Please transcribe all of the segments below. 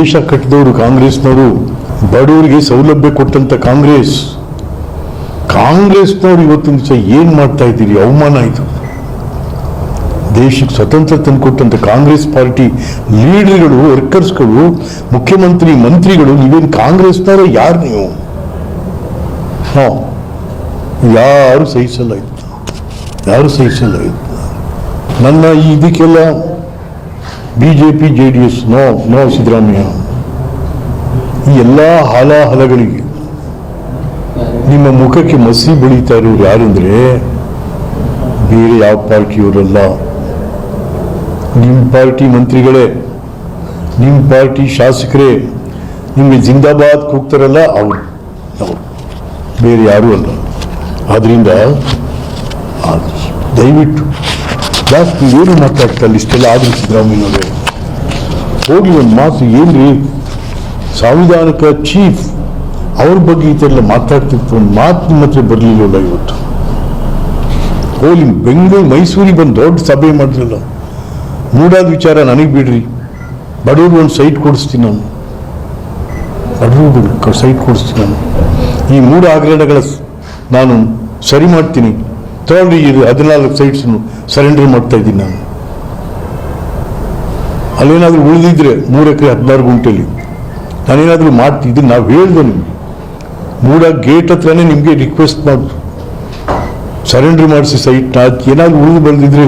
ದೇಶ ಕಟ್ಟಿದವರು ಕಾಂಗ್ರೆಸ್ನವರು, ಬಡವರಿಗೆ ಸೌಲಭ್ಯ ಕೊಟ್ಟಂತ ಕಾಂಗ್ರೆಸ್. ಕಾಂಗ್ರೆಸ್ನವ್ರು ಇವತ್ತಿನ ದಿವಸ ಏನ್ ಮಾಡ್ತಾ ಇದ್ದೀರಿ? ಅವಮಾನ ಇದು ದೇಶಕ್ಕೆ ಸ್ವತಂತ್ರ ತಂದುಕೊಟ್ಟಂತ ಕಾಂಗ್ರೆಸ್ ಪಾರ್ಟಿ ಲೀಡರ್ಗಳು, ವರ್ಕರ್ಸ್ಗಳು, ಮುಖ್ಯಮಂತ್ರಿ, ಮಂತ್ರಿಗಳು ನೀವೇನು ಕಾಂಗ್ರೆಸ್ನವರ ಯಾರು ನೀವು? ಹಾ, ಯಾರು ಸಹಿಸಲ್ಲ ಇತ್ತು ಯಾರು ಸಹಿಸಲ್ಲ ಇತ್ತು ನನ್ನ ಇದಕ್ಕೆಲ್ಲ B J P J D S no no Siddaramaiah. ಈ ಎಲ್ಲ ಹಾಲಾಹಲಗಳಿಗೆ ನಿಮ್ಮ ಮುಖಕ್ಕೆ ಮಸಿ ಬೆಳೀತಾ ಇರೋರು ಯಾರಂದ್ರೆ ಬೇರೆ ಯಾವ ಪಾರ್ಟಿಯವರಲ್ಲ. ನಿಮ್ಮ ಪಾರ್ಟಿ ಮಂತ್ರಿಗಳೇ ನಿಮ್ಮ ಪಾರ್ಟಿ ಶಾಸಕರೇ ನಿಮಗೆ ಜಿಂದಾಬಾದ್ ಕೂಗ್ತಾರಲ್ಲ ಅವರು ಬೇರೆ ಯಾರೂ ಅಲ್ಲ. ಆದ್ರಿಂದ ಆ, ದಯವಿಟ್ಟು ಜಾಸ್ತಿ ಏನು ಮಾತಾಡ್ತಾರೆ ಇಷ್ಟೆಲ್ಲ ಆದ್ರೂ ಸಿದ್ದರಾಮಯ್ಯನವರೇ ಹೋಗಿ ಒಂದು ಮಾತು, ಏನ್ರಿ? ಸಂವಿಧಾನಿಕ ಚೀಫ್ ಅವ್ರ ಬಗ್ಗೆ ಈ ಥರ ಎಲ್ಲ ಮಾತಾಡ್ತಿತ್ತು ಒಂದು ಮಾತು ನಿಮ್ಮ ಹತ್ರ ಬರಲಿಲ್ಲ ಇವತ್ತು? ಹೋಗಿ ಬೆಂಗಳೂರು, ಮೈಸೂರಿಗೆ ಬಂದು ದೊಡ್ಡ ಸಭೆ ಮಾಡಿದ್ರಲ್ಲ ಮೂಡಾದ ವಿಚಾರ ನನಗೆ ಬಿಡ್ರಿ. ಬಡವ್ರಿಗೆ ಒಂದು ಸೈಟ್ ಕೊಡಿಸ್ತೀನಿ ನಾನು. ಬಡವ್ರಿಗೆ ಸೈಟ್ ಕೊಡಿಸ್ತೀನಿ ನಾನು. ಈ ಮೂರು ಹಗರಣಗಳ ನಾನು ಸರಿ ಮಾಡ್ತೀನಿ. ತಗೊಳ್ರಿ ಇದು ಹದಿನಾಲ್ಕು ಸೈಟ್ಸನ್ನು ಸರೆಂಡರ್ ಮಾಡ್ತಾ ಇದ್ದೀನಿ ನಾನು. ಅಲ್ಲೇನಾದರೂ ಉಳಿದಿದ್ರೆ ಮೂರು ಎಕರೆ ಹದಿನಾರು ಗುಂಟೆಯಲ್ಲಿ ನಾನೇನಾದರೂ ಮಾಡ್ತಿದ್ದೀನಿ ನಾವು ಹೇಳ್ದೆ ನಿಮಗೆ. ಮೂಡ ಗೇಟ್ ಹತ್ರನೇ ನಿಮಗೆ ರಿಕ್ವೆಸ್ಟ್ ಮಾಡಿ ಸರೆಂಡರ್ ಮಾಡಿಸಿ ಸೈಟ್ನ ಏನಾದರೂ ಉಳಿದು ಬಂದಿದ್ರೆ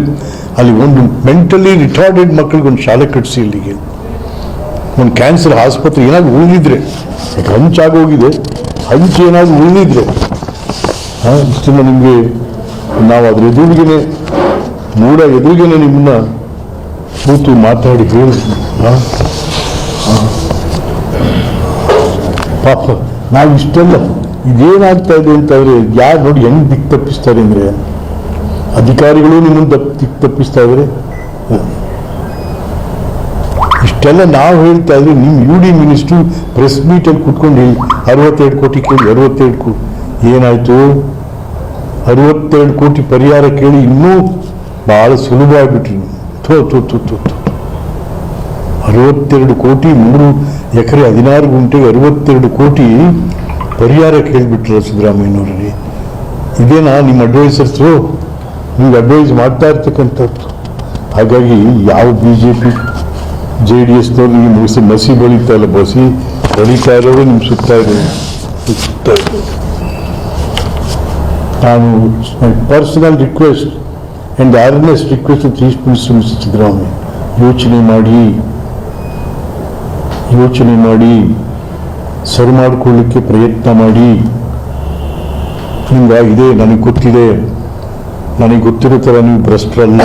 ಅಲ್ಲಿ ಒಂದು ಮೆಂಟಲಿ ರಿಟಾರ್ಡೆಡ್ ಮಕ್ಕಳಿಗೆ ಒಂದು ಶಾಲೆ ಕಟ್ಟಿಸಿ ಇಲ್ಲಿಗೆ. ಒಂದು ಕ್ಯಾನ್ಸರ್ ಆಸ್ಪತ್ರೆ ಏನಾದರೂ ಉಳಿದಿದ್ರೆ ಹಂಚಾಗೋಗಿದೆ. ಹಂಚು ಏನಾದರೂ ಉಳಿದಿದ್ರೆ. ಹಾಂ ನಿಮಗೆ ನಾವು ಅದ್ರ ಎದುರಿಗೇನೆ ಮೂಡ ಎದುರಿಗೇನೆ ನಿಮ್ಮನ್ನ ಕೂತು ಮಾತಾಡಿ ಹೇಳಿ ಪಾಪ, ನಾವು ಇಷ್ಟೆಲ್ಲ ಇದೇನಾಗ್ತಾ ಇದೆ ಅಂತಂದ್ರೆ ಯಾರು ನೋಡಿ ಹೆಂಗ್ ದಿಕ್ ತಪ್ಪಿಸ್ತಾರೆ ಅಂದ್ರೆ, ಅಧಿಕಾರಿಗಳು ನಿಮ್ಮನ್ನು ತಪ್ಪು ದಿಕ್ ತಪ್ಪಿಸ್ತಾ ಇದ್ರೆ. ಹ. ಇಷ್ಟೆಲ್ಲ ನಾವು ಹೇಳ್ತಾ ಇದ್ರೆ ನಿಮ್ಮ ಯು ಡಿ ಮಿನಿಸ್ಟ್ರು ಪ್ರೆಸ್ ಮೀಟಲ್ಲಿ ಕುತ್ಕೊಂಡು ಅರವತ್ತೆರಡು ಕೋಟಿ ಕೇಳಿ ಅರವತ್ತೆರಡು ಕೋಟಿ. ಏನಾಯ್ತು? ಅರವತ್ತೆರಡು ಕೋಟಿ ಪರಿಹಾರ ಕೇಳಿ ಇನ್ನೂ ಬಹಳ ಸುಲಭ ಆಗ್ಬಿಟ್ರಿ. ಥೋ ಥೋ ಥೋ ಥೋ ಥೋ. ಅರವತ್ತೆರಡು ಕೋಟಿ, ಮೂರು ಎಕರೆ, ಹದಿನಾರು ಗುಂಟೆಗೆ ಅರವತ್ತೆರಡು ಕೋಟಿ ಪರಿಹಾರ ಕೇಳಿಬಿಟ್ರ ಸಿದ್ದರಾಮಯ್ಯನವರಲ್ಲಿ ಇದೇನಾ ನಿಮ್ಮ ಅಡ್ವೈಸರ್ಸು ನೀವು ಅಡ್ವೈಸ್ ಮಾಡ್ತಾ ಇರ್ತಕ್ಕಂಥದ್ದು. ಹಾಗಾಗಿ ಯಾವ B J P J D ಎಸ್ನವ್ರು ನೀವು ಮುಗಿಸಿ ಮಸಿ ಬಳಿತಾ ಇಲ್ಲ ಬಸಿ. ಬಳಿತಾ ಇರೋರು ನಿಮ್ಮ ಸುತ್ತಾ ಇರೋದು ಸುತ್ತ ನಾನು my personal request and earnest request chief minister Siddaramaiah ಯೋಚನೆ ಮಾಡಿ ಯೋಚನೆ ಮಾಡಿ ಸರಿ ಮಾಡಿಕೊಳ್ಳಿಕ್ಕೆ ಪ್ರಯತ್ನ ಮಾಡಿ. ಹಿಂಗಾಗಿದೆ ನನಗೆ ಗೊತ್ತಿದೆ. ನನಗೆ ಗೊತ್ತಿರೋ ಥರ ನೀವು ಭ್ರಷ್ಟರಲ್ಲ.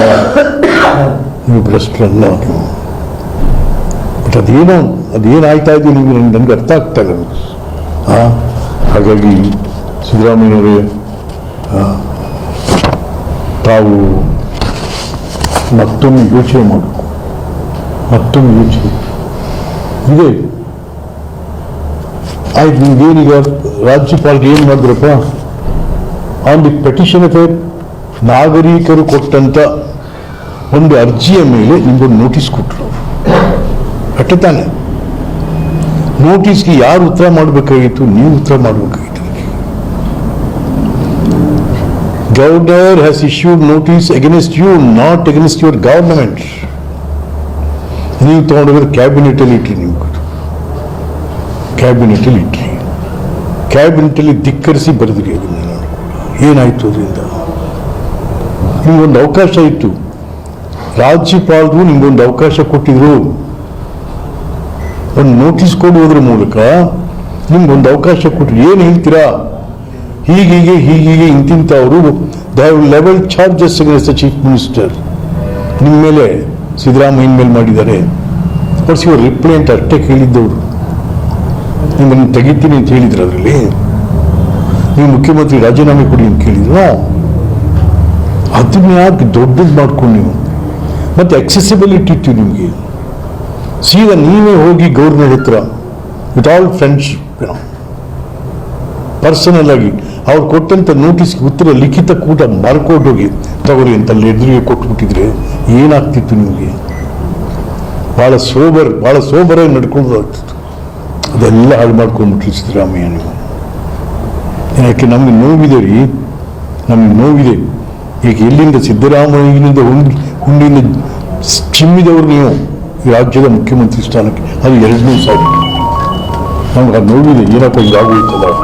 ನೀವು ಭ್ರಷ್ಟರಲ್ಲ. ಬಟ್ ಅದೇನೋ ಅದೇನಾಯ್ತಾ ಇದೆ ನೀವು ನನಗೆ ನನಗೆ ಅರ್ಥ ಆಗ್ತಾ ಇಲ್ಲ. ಹಾಗಾಗಿ ಸಿದ್ದರಾಮಯ್ಯನವರೇ ಆ, ತಾವು ಮತ್ತೊಮ್ಮೆ ಯೋಚನೆ ಮಾಡಬೇಕು. ಮತ್ತೊಮ್ಮೆ ಯೋಚನೆ. ಇದೆ. ಆಯ್ತು ನಿಮ್ಗೇನೀಗ ರಾಜ್ಯಪಾಲರು ಏನು ಮಾಡಿದ್ರಪ್ಪ ಆನ್ ದಿ ಪೆಟಿಷನ್ ಅಫೇರ್ ನಾಗರಿಕರು ಕೊಟ್ಟಂತ ಒಂದು ಅರ್ಜಿಯ ಮೇಲೆ ನಿಮಗೊಂದು ನೋಟಿಸ್ ಕೊಟ್ಟರು ಕಟ್ಟತಾನೆ ತಾನೆ? ನೋಟಿಸ್ಗೆ ಯಾರು ಉತ್ತರ ಮಾಡಬೇಕಾಗಿತ್ತು? ನೀವು ಉತ್ತರ ಮಾಡಬೇಕಾಗಿತ್ತು. Governor has issued notice against you not against your government. ನೀವು ತಗೊಂಡೋದ್ರೆ ಕ್ಯಾಬಿನೆಟಲ್ಲಿ ಇಟ್ರಿ ನೀವು ಕ್ಯಾಬಿನೆಟಲ್ಲಿ ಇಟ್ರಿ ಕ್ಯಾಬಿನೆಟಲ್ಲಿ ಧಿಕ್ಕರಿಸಿ ಬರೆದ್ರಿ ಅದನ್ನ ನಾನು ಏನಾಯ್ತು ಅದರಿಂದ? ನಿಮ್ಗೊಂದು ಅವಕಾಶ ಇತ್ತು. ರಾಜ್ಯಪಾಲರು ನಿಮ್ಗೊಂದು ಅವಕಾಶ ಕೊಟ್ಟಿದ್ರು. ಒಂದು ನೋಟಿಸ್ ಕೊಡುವುದರ ಮೂಲಕ. ನಿಮ್ಗೊಂದು ಅವಕಾಶ ಕೊಟ್ಟರು ಏನು ಹೇಳ್ತೀರಾ? ಹೀಗೀಗೆ ಹೀಗೀಗೆ ಇಂತಿಂಥವರು they have level charges as the chief minister ನಿಮ್ಮ ಮೇಲೆ ಸಿದ್ದರಾಮಯ್ಯನ ಮೇಲೆ ಮಾಡಿದ್ದಾರೆ. ಬಟ್ಸ್ ಇವರು ಅಂತ ಅಷ್ಟೇ ಕೇಳಿದ್ದವರು. ನಿಮ್ಮನ್ನು ತೆಗಿತೀನಿ ಅಂತ ಹೇಳಿದ್ರು ಅದರಲ್ಲಿ. ನೀವು ಮುಖ್ಯಮಂತ್ರಿ ರಾಜೀನಾಮೆ ಕೊಡಿ ಅಂತ ಕೇಳಿದ್ರು ಅದನ್ನ ಯಾಕೆ ದೊಡ್ಡದು ಮಾಡ್ಕೊಂಡು ನೀವು. ಮತ್ತೆ ಅಕ್ಸೆಸಿಬಿಲಿಟಿ ಇತ್ತು ನಿಮಗೆ. ಸೀದಾ ನೀವೇ ಹೋಗಿ ಗೌರ್ಮೆಂಟ್ ಹತ್ರ ವಿತ್ ಆಲ್ ಫ್ರೆಂಡ್ಶಿಪ್ ಪರ್ಸನಲ್ ಆಗಿ. ಅವ್ರು ಕೊಟ್ಟಂತ ನೋಟಿಸ್ಗೆ ಉತ್ತರ ಲಿಖಿತ ಕೂಟ ಮಾರ್ಕೊಂಡು ಹೋಗಿ ತಗೋರಿ ಅಂತ ಅಲ್ಲಿ ಎದುರಿಗೆ ಕೊಟ್ಬಿಟ್ಟಿದ್ರೆ ಏನಾಗ್ತಿತ್ತು ನಿಮಗೆ? ಭಾಳ ಸೋಬರ್ ಭಾಳ ಸೋಬರಾಗಿ ನಡ್ಕೊಳ್ಳೋದಾಗ್ತಿತ್ತು ಅದೆಲ್ಲ ಹಾಳು ಮಾಡ್ಕೊಂಡ್ಬಿಟ್ರಿ ಸಿದ್ದರಾಮಯ್ಯ ನೀವು. ಯಾಕೆ, ನಮಗೆ ನೋವಿದೆ ರೀ. ನಮಗೆ ನೋವಿದೆ. ಈಗ ಎಲ್ಲಿಂದ ಸಿದ್ದರಾಮಯ್ಯನಿಂದ ಹುಂಡಿ, ಹುಂಡಿಯಿಂದ ಚಿಮ್ಮಿದವರು ನೀವು ರಾಜ್ಯದ ಮುಖ್ಯಮಂತ್ರಿ ಸ್ಥಾನಕ್ಕೆ. ಅದು ಎರಡನೇ ಸಾರಿ. ನಮ್ಗೆ ಅದು ನೋವಿದೆ. ಏನಪ್ಪ ಹಿಂಗಾಗೋಯ್ತಲ್ಲ